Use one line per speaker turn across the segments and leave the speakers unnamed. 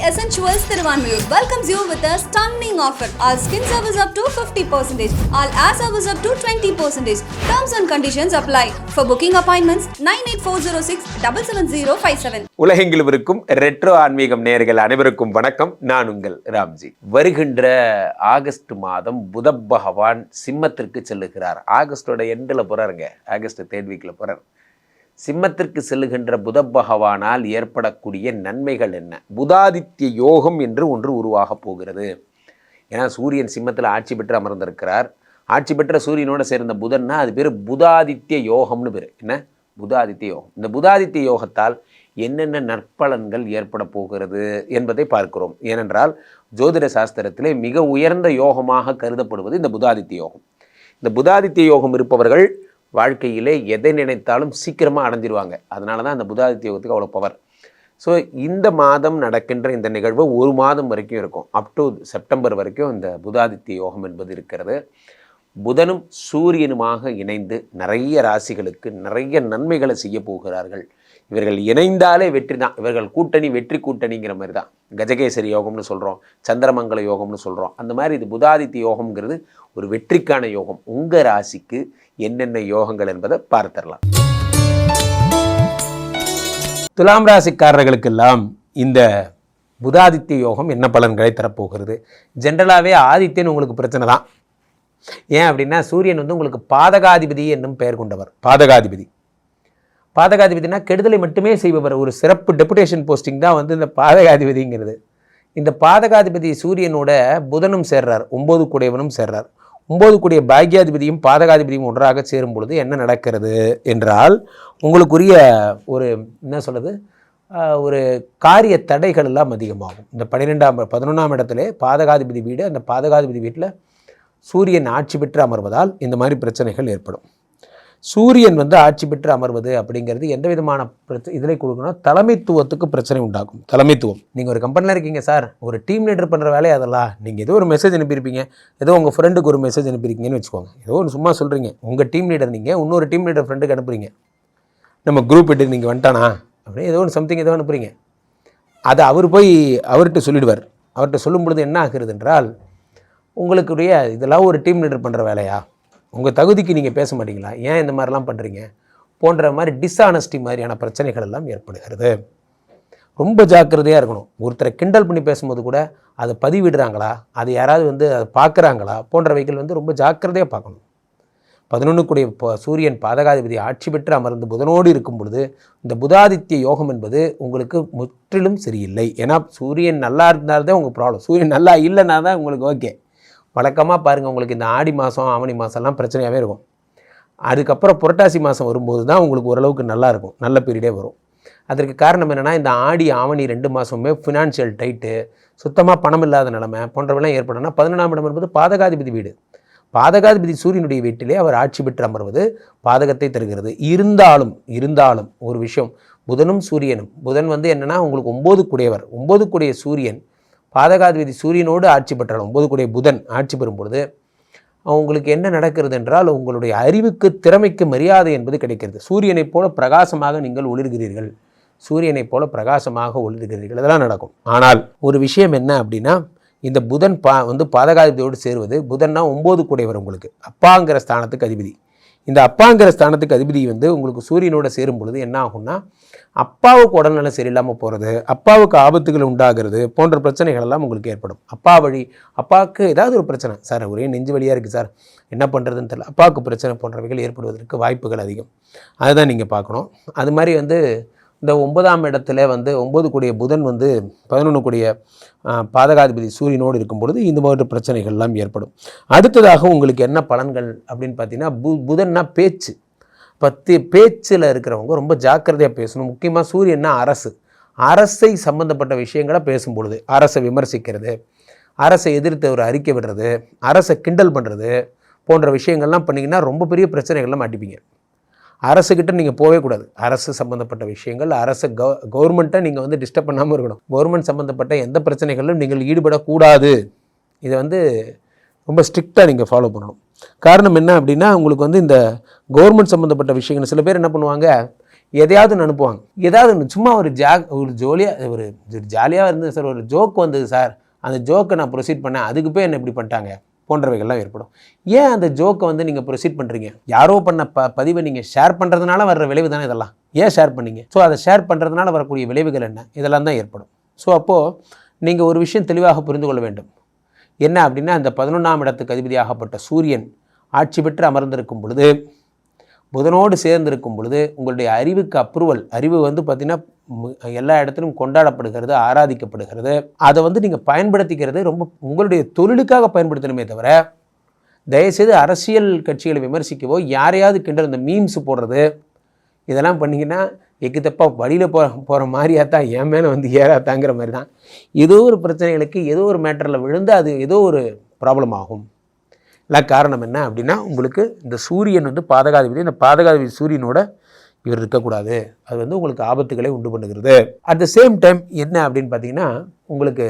Essentials Thiruvanmiyur welcomes you with a stunning offer. All skin service up to 50%, all air service up to 20%. Terms and conditions apply. For booking appointments, 98406 77057.
உலகெங்கிலும் இருக்கும் retro ஆன்மீகம் நேர்கள் அனைவருக்கும் வணக்கம் நான் உங்கள் ராம்ஜி வருகின்ற ஆகஸ்ட் மாதம் புத பகவான் சிம்மத்திற்கு செல்லுகிறார் ஆகஸ்டோட எண்டில் போகிறாருங்க ஆகஸ்ட் தேர்ட் வீக்கில் போகிறார் சிம்மத்திற்கு செல்லுகின்ற புத பகவானால் ஏற்படக்கூடிய நன்மைகள் என்ன? புதாதித்ய யோகம் என்று ஒன்று உருவாகப் போகிறது. ஏன்னா சூரியன் சிம்மத்தில் ஆட்சி பெற்று அமர்ந்திருக்கிறார். ஆட்சி பெற்ற சூரியனோடு சேர்ந்த புதன்னா அது பேர் புதாதித்ய யோகம்னு பேர். என்ன? புதாதித்ய யோகம். இந்த புதாதித்ய யோகத்தால் என்னென்ன நற்பலன்கள் ஏற்பட போகிறது என்பதை பார்க்கிறோம். ஏனென்றால் ஜோதிட சாஸ்திரத்திலே மிக உயர்ந்த யோகமாக கருதப்படுவது இந்த புதாதித்ய யோகம். இந்த புதாதித்ய யோகம் இருப்பவர்கள் வாழ்க்கையிலே எதை நினைத்தாலும் சீக்கிரமாக அடைஞ்சிருவாங்க. அதனால தான் அந்த புதாதித்ய யோகத்துக்கு அவ்வளோ பவர் ஸோ இந்த மாதம் நடக்கின்ற இந்த நிகழ்வு ஒரு மாதம் வரைக்கும் இருக்கும். அப் டு செப்டம்பர் வரைக்கும் இந்த புதாதித்ய யோகம் என்பது இருக்கிறது. புதனும் சூரியனுமாக இணைந்து நிறைய ராசிகளுக்கு நிறைய நன்மைகளை செய்ய போகிறார்கள். இவர்கள் இணைந்தாலே வெற்றி தான். இவர்கள் கூட்டணி வெற்றி கூட்டணிங்கிற மாதிரி தான். கஜகேசரி யோகம்னு சொல்கிறோம் சந்திரமங்கல யோகம்னு சொல்கிறோம் அந்த மாதிரி இது புதாதித்ய யோகம்ங்கிறது ஒரு வெற்றிக்கான யோகம். உங்கள் ராசிக்கு என்னென்ன யோகங்கள் என்பதை பார்த்துடலாம். துலாம் ராசிக்காரர்களுக்கெல்லாம் இந்த புதாதித்ய யோகம் என்ன பலன்களை தரப்போகிறது? ஜென்ரலாகவே ஆதித்யன் உங்களுக்கு பிரச்சனை தான். ஏன் அப்படின்னா சூரியன் வந்து உங்களுக்கு பாதகாதிபதி என்னும் பெயர் கொண்டவர். பாதகாதிபதி. பாதகாதிபதினா கெடுதலை மட்டுமே செய்பவர். ஒரு சிறப்பு டெபுடேஷன் போஸ்டிங் தான் வந்து இந்த பாதகாதிபதிங்கிறது. இந்த பாதகாதிபதி சூரியனோட புதனும் சேர்றார். ஒன்பது கூடையவனும் சேர்றார். ஒன்பது கூடிய பாக்யாதிபதியும் பாதகாதிபதியும் ஒன்றாக சேரும் பொழுது என்ன நடக்கிறது என்றால் உங்களுக்குரிய ஒரு என்ன சொல்கிறது ஒரு காரிய தடைகள் எல்லாம் அதிகமாகும். இந்த பன்னிரெண்டாம் பதினொன்றாம் இடத்துல பாதகாதிபதி வீடு அந்த பாதகாதிபதி வீட்டில் சூரியன் ஆட்சி பெற்று அமர்வதால் இந்த மாதிரி பிரச்சனைகள் ஏற்படும். சூரியன் வந்து ஆட்சி பெற்று அமர்வது அப்படிங்கிறது எந்த விதமான பிரச்சனை இதில் கொடுக்கணும்? தலைமைத்துவத்துக்கு பிரச்சனை உண்டாகும். தலைமைத்துவம். நீங்கள் ஒரு கம்பெனியில் இருக்கீங்க சார். ஒரு டீம் லீடர் பண்ணுற வேலையை அதெல்லாம் நீங்கள் ஏதோ ஒரு மெசேஜ் அனுப்பியிருப்பீங்க. ஏதோ உங்கள் ஃப்ரெண்டுக்கு ஒரு மெசேஜ் அனுப்பியிருக்கீங்கன்னு வச்சுக்கோங்க. ஏதோ ஒன்று சும்மா சொல்கிறீங்க உங்கள் டீம் லீடர் நீங்கள் இன்னொரு டீம் லீடர் ஃப்ரெண்டுக்கு அனுப்புறீங்க. நம்ம குரூப் விட்டு நீங்கள் வந்துட்டானா? அப்படியே ஏதோ ஒன்று சம்திங் ஏதோ அனுப்புறீங்க. அதை அவர் போய் அவர்கிட்ட சொல்லிடுவார். அவர்கிட்ட சொல்லும் பொழுது என்ன ஆகுறது என்றால் உங்களுக்குரிய இதெல்லாம் ஒரு டீம் லீடர் பண்ணுற வேலையா? உங்கள் தகுதிக்கு நீங்கள் பேச மாட்டீங்களா? ஏன் இந்த மாதிரிலாம் பண்ணுறீங்க போன்ற மாதிரி டிஸ்ஆனஸ்டி மாதிரியான பிரச்சனைகள் எல்லாம் ஏற்படுகிறது. ரொம்ப ஜாக்கிரதையாக இருக்கணும். ஒருத்தரை கிண்டல் பண்ணி பேசும்போது கூட அதை பதிவிடுறாங்களா? அதை யாராவது வந்து அதை பார்க்குறாங்களா? போன்றவைகள் வந்து ரொம்ப ஜாக்கிரதையாக பார்க்கணும். பதினொன்று கூடிய ப- சூரியன் பாதகாதிபதி ஆட்சி பெற்று அமர்ந்து புதனோடு இருக்கும் பொழுது இந்த புதாதித்ய யோகம் என்பது உங்களுக்கு முற்றிலும் சரியில்லை. ஏன்னா சூரியன் நல்லா இருந்தால் தான் உங்கள் ப்ராப்ளம் சூரியன் நல்லா இல்லைனா தான் உங்களுக்கு ஓகே வழக்கமாக பாருங்கள் உங்களுக்கு இந்த ஆடி மாதம் ஆவணி மாதம்லாம் பிரச்சனையாகவே இருக்கும். அதுக்கப்புறம் புரட்டாசி மாதம் வரும்போது தான் உங்களுக்கு ஓரளவுக்கு நல்லாயிருக்கும் நல்ல பீரியடே வரும். அதற்கு காரணம் என்னென்னா இந்த ஆடி ஆவணி ரெண்டு மாதமுமே ஃபினான்ஷியல் டைட்டு சுத்தமாக பணம் இல்லாத நிலமை போன்றவெல்லாம் ஏற்படும்னா பதினொன்றாம் இடம் என்பது பாதகாதிபதி வீடு. பாதகாதிபதி சூரியனுடைய வீட்டிலே அவர் ஆட்சி பெற்று அமர்வது பாதகத்தை தருகிறது. இருந்தாலும் இருந்தாலும் ஒரு விஷயம் புதனும் சூரியனும் புதன் வந்து என்னென்னா உங்களுக்கு ஒம்பது கூடியவர் ஒம்பது கூடிய சூரியன் பாதகாதிபதி சூரியனோடு ஆட்சி பெற்றாலும். ஒன்பது கூடிய புதன் ஆட்சி பெறும் பொழுது உங்களுக்கு என்ன நடக்கிறது என்றால் உங்களுடைய அறிவுக்கு திறமைக்கு மரியாதை என்பது கிடைக்கிறது. சூரியனைப் போல பிரகாசமாக நீங்கள் ஒளிர்கிறீர்கள். சூரியனைப் போல பிரகாசமாக ஒளிர்கிறீர்கள். இதெல்லாம் நடக்கும். ஆனால் ஒரு விஷயம் என்ன அப்படின்னா இந்த புதன் பா வந்து பாதகாதிபதியோடு சேருவது புதன்னா ஒம்பது கூடையவர் உங்களுக்கு. அப்பாங்கிற ஸ்தானத்துக்கு அதிபதி. இந்த அப்பாங்கிற ஸ்தானத்துக்கு அதிபதி வந்து உங்களுக்கு சூரியனோட சேரும் பொழுது என்ன ஆகும்னா அப்பாவுக்கு உடல்நலம் சரியில்லாமல் போகிறது அப்பாவுக்கு ஆபத்துகள் உண்டாகிறது போன்ற பிரச்சனைகள் எல்லாம் உங்களுக்கு ஏற்படும். அப்பா வழி அப்பாவுக்கு ஏதாவது ஒரு பிரச்சனை. சார் ஒரே நெஞ்சு வழியாக இருக்குது சார். என்ன பண்ணுறதுன்னு தெரியல. அப்பாவுக்கு பிரச்சனை போன்றவைகள் ஏற்படுவதற்கு வாய்ப்புகள் அதிகம். அதுதான் நீங்கள் பார்க்கணும். அது மாதிரி வந்து இந்த ஒன்பதாம் இடத்துல வந்து ஒன்பது கூடிய புதன் வந்து பதினொன்று கூடிய பாதகாதிபதி சூரியனோடு இருக்கும் பொழுது இந்த மாதிரி பிரச்சனைகள்லாம் ஏற்படும். அடுத்ததாக உங்களுக்கு என்ன பலன்கள் அப்படின்னு பார்த்தீங்கன்னா பு புதன்னா பேச்சு. பத்தி பேச்சில் இருக்கிறவங்க ரொம்ப ஜாக்கிரதையாக பேசணும். முக்கியமாக சூரியன்னா அரசு. அரசை சம்மந்தப்பட்ட விஷயங்களை பேசும் பொழுது அரசை விமர்சிக்கிறது அரசை எதிர்த்து ஒரு அறிக்கை விடுறது அரசை கிண்டல் பண்ணுறது போன்ற விஷயங்கள்லாம் பண்ணிங்கன்னா ரொம்ப பெரிய பிரச்சனைகள்லாம் மாட்டிப்பீங்க அரசுக்கிட்ட நீங்கள் போகவே கூடாது. அரசு சம்மந்தப்பட்ட விஷயங்கள் அரசு கவ கவர்மெண்ட்டை நீங்கள் வந்து டிஸ்டர்ப் பண்ணாமல் இருக்கணும். கவர்மெண்ட் சம்மந்தப்பட்ட எந்த பிரச்சனைகளிலும் நீங்கள் ஈடுபடக்கூடாது. இதை வந்து ரொம்ப ஸ்ட்ரிக்டாக நீங்கள் ஃபாலோ பண்ணணும். காரணம் என்ன அப்படின்னா உங்களுக்கு வந்து இந்த கவர்மெண்ட் சம்மந்தப்பட்ட விஷயங்கள் சில பேர் என்ன பண்ணுவாங்க எதையாவது அனுப்புவாங்க. ஏதாவது சும்மா ஒரு ஜா ஒரு ஜோலியாக ஒரு ஜாலியாக இருந்தது சார் ஒரு ஜோக் வந்தது சார். அந்த ஜோக்கை நான் ப்ரொசீட் பண்ணேன் அதுக்கு போய் என்ன இப்படி பண்ணிட்டாங்க? போன்றவைகள்லாம் ஏற்படும். ஏன் அந்த ஜோக்கை வந்து நீங்கள் ப்ரொசீட் பண்ணுறீங்க யாரோ பண்ண ப பதிவை நீங்கள் ஷேர் பண்ணுறதுனால வர்ற விளைவு தானே இதெல்லாம்? ஏன் ஷேர் பண்ணீங்க? ஸோ அதை ஷேர் பண்ணுறதுனால வரக்கூடிய விளைவுகள் என்ன? இதெல்லாம் தான் ஏற்படும். ஸோ அப்போது நீங்கள் ஒரு விஷயம் தெளிவாக புரிந்து கொள்ள வேண்டும். என்ன அப்படின்னா அந்த பதினொன்றாம் இடத்துக்கு அதிபதியாகப்பட்ட சூரியன் ஆட்சி பெற்று அமர்ந்திருக்கும் பொழுது புதனோடு சேர்ந்திருக்கும் பொழுது உங்களுடைய அறிவுக்கு அப்ரூவல் அறிவு வந்து பார்த்திங்கன்னா எல்லா இடத்திலும் கொண்டாடப்படுகிறது ஆராதிக்கப்படுகிறது. அதை வந்து நீங்கள் பயன்படுத்திக்கிறது ரொம்ப உங்களுடைய தொழிலுக்காக பயன்படுத்தணுமே தவிர தயவுசெய்து அரசியல் கட்சிகளை விமர்சிக்கவோ யாரையாவது கிண்டல் இந்த மீம்ஸ் போடுறது இதெல்லாம் பண்ணிங்கன்னா எக்கு தப்பாக வழியில் போ போகிற மாதிரியா தான் என் மேலே வந்து ஏறாதாங்கிற மாதிரி தான். ஏதோ ஒரு பிரச்சனைகளுக்கு ஏதோ ஒரு மேட்டரில் விழுந்து அது ஏதோ ஒரு ப்ராப்ளம் ஆகும். இல்லை காரணம் என்ன அப்படின்னா உங்களுக்கு இந்த சூரியன் வந்து பாதகாதிபதி இந்த பாதகாதிபதி சூரியனோட இவர் இருக்கக்கூடாது. அது வந்து உங்களுக்கு ஆபத்துகளை உண்டு பண்ணுகிறது. அட் த சேம் டைம் என்ன அப்படின்னு பார்த்தீங்கன்னா உங்களுக்கு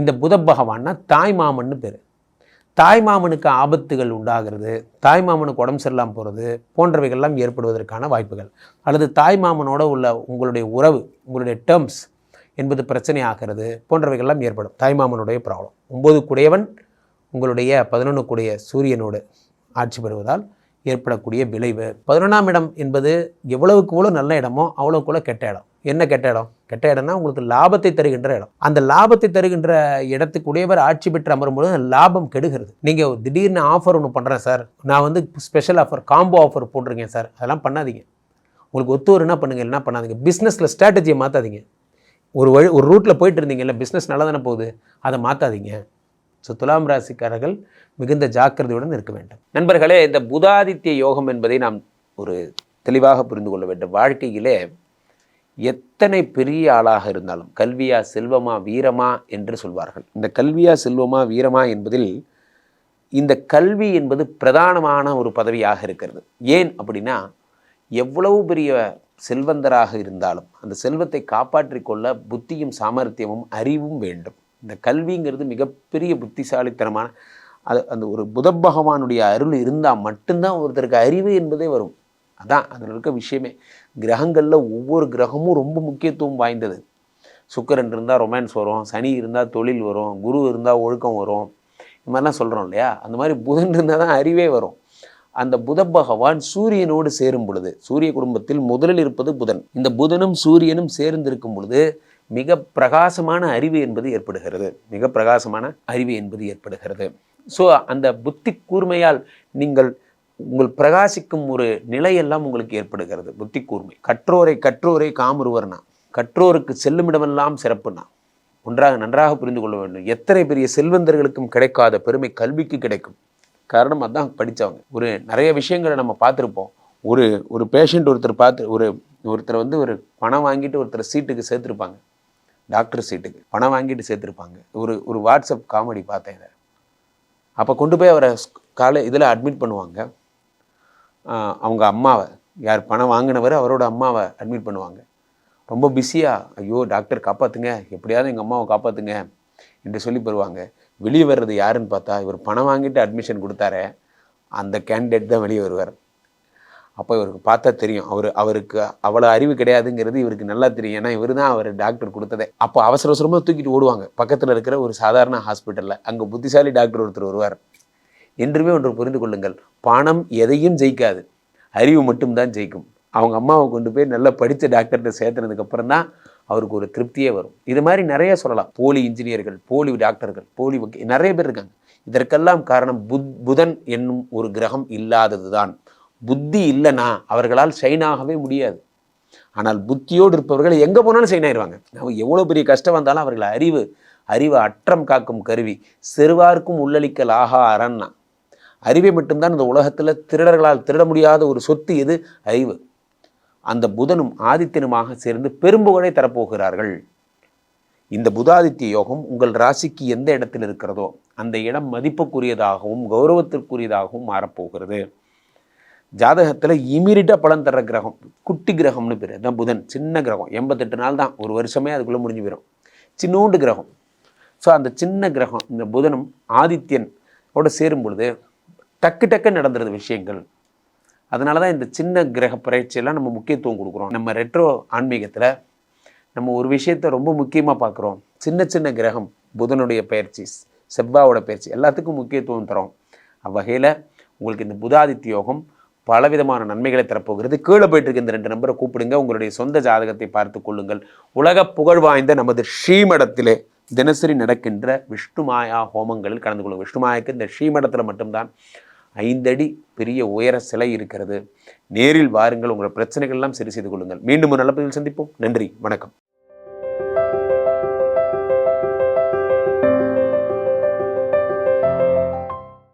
இந்த புத பகவான்னா தாய் மாமன்னு பேர். தாய் மாமனுக்கு ஆபத்துகள் உண்டாகிறது. தாய் மாமனுக்கு உடம்பு சரியில்லாமல் போகிறது போன்றவைகள்லாம் ஏற்படுவதற்கான வாய்ப்புகள். அல்லது தாய் மாமனோட உள்ள உங்களுடைய உறவு உங்களுடைய டேர்ம்ஸ் என்பது பிரச்சனை ஆகிறது போன்றவைகள்லாம் ஏற்படும். தாய் மாமனுடைய ப்ராப்ளம் ஒம்பது குடையவன் உங்களுடைய பதினொன்றுக்குடைய சூரியனோடு ஆட்சி பெறுவதால் ஏற்படக்கூடிய விளைவு. பதினொன்றாம் இடம் என்பது எவ்வளவுக்கு எவ்வளோ நல்ல இடமோ அவ்வளோக்குள்ள கெட்ட இடம். என்ன கெட்ட இடம்? கெட்ட இடம்னா உங்களுக்கு லாபத்தை தருகின்ற இடம். அந்த லாபத்தை தருகின்ற இடத்துக்குடையவர் ஆட்சி பெற்று அமரும்போது அந்த லாபம் கெடுகிறது. நீங்கள் திடீர்னு ஆஃபர் ஒன்று பண்ணுறேன் சார் நான் வந்து ஸ்பெஷல் ஆஃபர் காம்போ ஆஃபர் போட்டிருக்கேன் சார் அதெல்லாம் பண்ணாதீங்க. உங்களுக்கு ஒத்து என்ன பண்ணுங்கள் என்ன பண்ணாதீங்க. பிஸ்னஸில் ஸ்ட்ராட்டஜியை மாற்றாதீங்க ஒரு வழி ஒரு ரூட்டில் போயிட்டு இருந்தீங்கல்ல பிஸ்னஸ் நல்லா தானே போகுது. அதை மாற்றாதீங்க ஸோ துலாம் ராசிக்காரர்கள் மிகுந்த ஜாக்கிரதையுடன் இருக்க வேண்டும். நண்பர்களே இந்த புதாதித்ய யோகம் என்பதை நாம் ஒரு தெளிவாக புரிந்து கொள்ள வேண்டும். வாழ்க்கையிலே எத்தனை பெரிய ஆளாக இருந்தாலும் கல்வியா செல்வமா வீரமா என்று சொல்வார்கள். இந்த கல்வியா செல்வமா வீரமா என்பதில் இந்த கல்வி என்பது பிரதானமான ஒரு பதவியாக இருக்கிறது. ஏன் அப்படின்னா எவ்வளவு பெரிய செல்வந்தராக இருந்தாலும் அந்த செல்வத்தை காப்பாற்றிக்கொள்ள புத்தியும் சாமர்த்தியமும் அறிவும் வேண்டும். இந்த கல்விங்கிறது மிகப்பெரிய புத்திசாலித்தனமான அது அந்த ஒரு புத பகவானுடைய அருள் இருந்தால் மட்டும்தான் ஒருத்தருக்கு அறிவு என்பதே வரும். அதான் அதில் இருக்க விஷயமே. கிரகங்களில் ஒவ்வொரு கிரகமும் ரொம்ப முக்கியத்துவம் வாய்ந்தது. சுக்கிரன் இருந்தால் ரொமான்ஸ் வரும் சனி இருந்தால் தொழில் வரும் குரு இருந்தால் ஒழுக்கம் வரும். இந்த மாதிரிலாம் சொல்கிறோம் இல்லையா? அந்த மாதிரி புதன் இருந்தால் தான் அறிவே வரும். அந்த புத பகவான் சூரியனோடு சேரும் பொழுது சூரிய குடும்பத்தில் முதலில் இருப்பது புதன். இந்த புதனும் சூரியனும் சேர்ந்திருக்கும் பொழுது மிக பிரகாசமான அறிவு என்பது ஏற்படுகிறது. மிக பிரகாசமான அறிவு என்பது ஏற்படுகிறது. ஸோ அந்த புத்தி கூர்மையால் நீங்கள் உங்கள் பிரகாசிக்கும் ஒரு நிலையெல்லாம் உங்களுக்கு ஏற்படுகிறது. புத்தி கூர்மை. கற்றோரை கற்றோரை காமருவர்னா கற்றோருக்கு செல்லுமிடமெல்லாம் சிறப்புனா ஒன்றாக நன்றாக புரிந்து கொள்ள வேண்டும். எத்தனை பெரிய செல்வந்தர்களுக்கும் கிடைக்காத பெருமை கல்விக்கு கிடைக்கும். காரணம் அதான் படித்தவங்க ஒரு நிறைய விஷயங்களை நம்ம பார்த்துருப்போம். ஒரு ஒரு பேஷண்ட் ஒருத்தர் பார்த்து ஒரு ஒருத்தர் வந்து ஒரு பணம் வாங்கிட்டு ஒருத்தர் சீட்டுக்கு சேர்த்துருப்பாங்க. டாக்டர் சீட்டுக்கு பணம் வாங்கிட்டு சேர்த்துருப்பாங்க. ஒரு ஒரு வாட்ஸ்அப் காமெடி பார்த்தேன் இதை. அப்போ கொண்டு போய் அவரை காலை இதில் அட்மிட் பண்ணுவாங்க. அவங்க அம்மாவை யார் பணம் வாங்கினவர் அவரோட அம்மாவை அட்மிட் பண்ணுவாங்க. ரொம்ப பிஸியாக ஐயோ டாக்டர் காப்பாற்றுங்க எப்படியாவது எங்கள் அம்மாவை காப்பாற்றுங்க என்று சொல்லி பெறுவாங்க வெளியே வர்றது யாருன்னு பார்த்தா இவர் பணம் வாங்கிட்டு அட்மிஷன் கொடுத்தாரே அந்த கேண்டிடேட் தான் வெளியே வருவார். அப்போ இவருக்கு பார்த்தா தெரியும். அவர் அவருக்கு அவ்வளோ அறிவு கிடையாதுங்கிறது இவருக்கு நல்லா தெரியும். ஏன்னா இவர் தான் அவர் டாக்டர் கொடுத்ததே. அப்போ அவசர அவசரமாக தூக்கிட்டு ஓடுவாங்க. பக்கத்தில் இருக்கிற ஒரு சாதாரண ஹாஸ்பிட்டலில் அங்கே புத்திசாலி டாக்டர் ஒருத்தர் வருவார். என்றுமே ஒன்று புரிந்து கொள்ளுங்கள். பணம் எதையும் ஜெயிக்காது. அறிவு மட்டும்தான் ஜெயிக்கும். அவங்க அம்மாவை கொண்டு போய் நல்லா படித்த டாக்டர்கிட்ட சேர்த்துனதுக்கப்புறம் தான் அவருக்கு ஒரு திருப்தியே வரும். இது மாதிரி நிறைய சொல்லலாம். போலி இன்ஜினியர்கள் போலி டாக்டர்கள் போலி நிறைய பேர் இருக்காங்க. இதற்கெல்லாம் காரணம் புத் புதன் என்னும் ஒரு கிரகம் இல்லாதது தான் புத்தி இல்லைன்னா அவர்களால் ஷைன் ஆகவே முடியாது. ஆனால் புத்தியோடு இருப்பவர்கள் எங்கே போனாலும் ஷைன் ஆயிடுவாங்க அவங்க எவ்வளோ பெரிய கஷ்டம் வந்தாலும் அவர்கள் அறிவு அறிவு அற்றம் காக்கும் கருவி. செருவார்க்கும் உள்ளளிக்கல் ஆகா அறன்னா. அறிவை மட்டும்தான் இந்த உலகத்தில் திருடர்களால் திருட முடியாத ஒரு சொத்து எது? அறிவு. அந்த புதனும் ஆதித்தனுமாக சேர்ந்து பெரும்புகழை தரப்போகிறார்கள். இந்த புதாதித்ய யோகம் உங்கள் ராசிக்கு எந்த இடத்தில் இருக்கிறதோ அந்த இடம் மதிப்புக்குரியதாகவும் கௌரவத்திற்குரியதாகவும் மாறப்போகிறது. ஜாதகத்தில் இமீடியட்டாக பலன் தர்ற கிரகம் குட்டி கிரகம்னு பேர். தான் புதன் சின்ன கிரகம். எண்பத்தெட்டு நாள் தான். ஒரு வருஷமே அதுக்குள்ளே முடிஞ்சு போயிடும் சின்னோண்டு கிரகம். ஸோ அந்த சின்ன கிரகம் இந்த புதனும் ஆதித்யன் ஓட சேரும் பொழுது டக்கு டக்கு நடந்துருது விஷயங்கள். அதனால தான் இந்த சின்ன கிரக பயிற்சியெல்லாம் நம்ம முக்கியத்துவம் கொடுக்குறோம். நம்ம ரெட்ரோ ஆன்மீகத்தில் நம்ம ஒரு விஷயத்தை ரொம்ப முக்கியமாக பார்க்குறோம். சின்ன சின்ன கிரகம் புதனுடைய பயிற்சி செவ்வாவோட பயிற்சி எல்லாத்துக்கும் முக்கியத்துவம் தரோம். அவ்வகையில் உங்களுக்கு இந்த புதாதித்ய யோகம் பலவிதமான நன்மைகளை தரப்போகிறது. கீழே போயிட்டு இருக்க இந்த ரெண்டு நம்பரை கூப்பிடுங்க. உங்களுடைய சொந்த ஜாதகத்தை பார்த்து கொள்ளுங்கள். உலக புகழ் வாய்ந்த நமது ஸ்ரீமடத்திலே தினசரி நடக்கின்ற விஷ்ணுமாயா ஹோமங்களில் கலந்து கொள்ளும் விஷ்ணுமாயாக்கு இந்த ஸ்ரீமடத்தில் மட்டும்தான் ஐந்தடி பெரிய உயர சிலை இருக்கிறது. நேரில் வாருங்கள். உங்களோட பிரச்சனைகள் எல்லாம் சரி செய்து கொள்ளுங்கள். மீண்டும் ஒரு நல்ல பதிவில் சந்திப்போம். நன்றி. வணக்கம்.